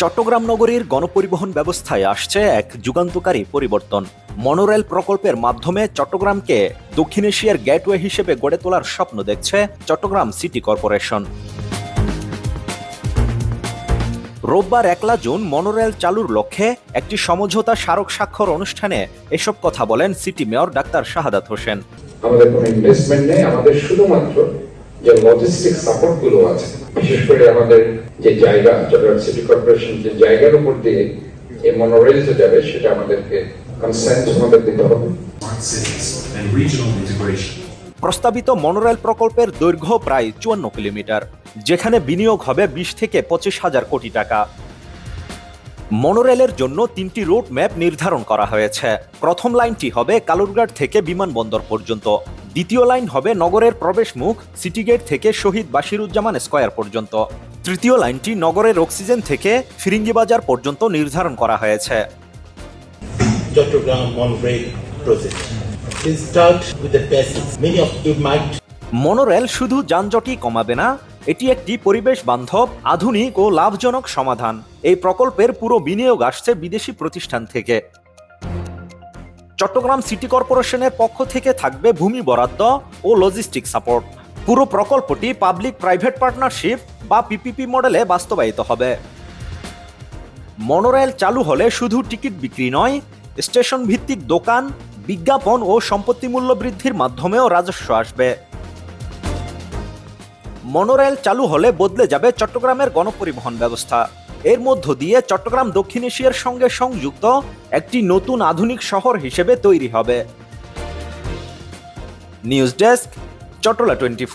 চট্টগ্রাম নগরীর গণপরিবহন ব্যবস্থায় আসছে এক যুগান্তকারী পরিবর্তন। মনোরেল প্রকল্পের মাধ্যমে চট্টগ্রামকে দক্ষিণ এশিয়ার গেটওয়ে হিসেবে গড়ে তোলার স্বপ্ন দেখছে চট্টগ্রাম সিটি কর্পোরেশন। রোববার একলা জুন মনোরেল চালুর লক্ষ্যে একটি সমঝোতা স্মারক স্বাক্ষর অনুষ্ঠানে এসব কথা বলেন city mayor doctor Shahadat Hossain. আমাদের কোনো ইনভেস্টমেন্ট নেই, আমাদের শুধুমাত্র যে লজিস্টিক সাপোর্টগুলো আছে, বিশেষ করে আমাদের যে জায়গা চট্টগ্রাম সিটি কর্পোরেশন যে জায়গার উপর দিয়ে এই মনোরেলটা যাবে সেটা আমাদেরকে কনসেন্ট আমাদের দিতে হবে. প্রস্তাবিত মনোরেল প্রকল্পের দৈর্ঘ্য প্রায় চুয়ান্ন কিলোমিটার যেখানে বিনিয়োগ হবে বিশ থেকে পঁচিশ হাজার কোটি টাকা। মনোরেলের জন্য তিনটি রুট ম্যাপ নির্ধারণ করা হয়েছে। প্রথম লাইনটি হবে কালুরঘাট থেকে বিমানবন্দর পর্যন্ত। দ্বিতীয় লাইন হবে নগরের প্রবেশ মুখ সিটি গেট থেকে শহীদ বাশিরুজ্জামান স্কয়ার পর্যন্ত। তৃতীয় লাইনটি নগরের অক্সিজেন থেকে ফিরিঙ্গিবাজার পর্যন্ত নির্ধারণ করা হয়েছে Chattogram monorail project. Start with the basics. Many of you might monorail শুধু যানজটই কমাবে না এটি একটি পরিবেশ বান্ধব আধুনিক ও লাভজনক সমাধান এই প্রকল্পের পুরো বিনিয়োগ আসছে বিদেশি প্রতিষ্ঠান থেকে চট্টগ্রাম সিটি কর্পোরেশনের পক্ষ থেকে থাকবে ভূমি বরাদ্দ ও লজিস্টিক সাপোর্ট পুরো প্রকল্পটি পাবলিক প্রাইভেট পার্টনারশিপ বা পিপিপি মডেলে বাস্তবায়িত হবে। মনোরেল চালু হলে শুধু টিকিট বিক্রি নয় স্টেশন ভিত্তিক দোকান, বিজ্ঞাপন ও সম্পত্তি মূল্য বৃদ্ধির মাধ্যমেও রাজস্ব আসবে। মনোরেল চালু হলে বদলে যাবে চট্টগ্রামের গণপরিবহন ব্যবস্থা। এর মধ্য দিয়ে চট্টগ্রাম দক্ষিণ এশিয়ার সঙ্গে সংযুক্ত একটি নতুন আধুনিক শহর হিসেবে তৈরি হবে। News desk Chattala twenty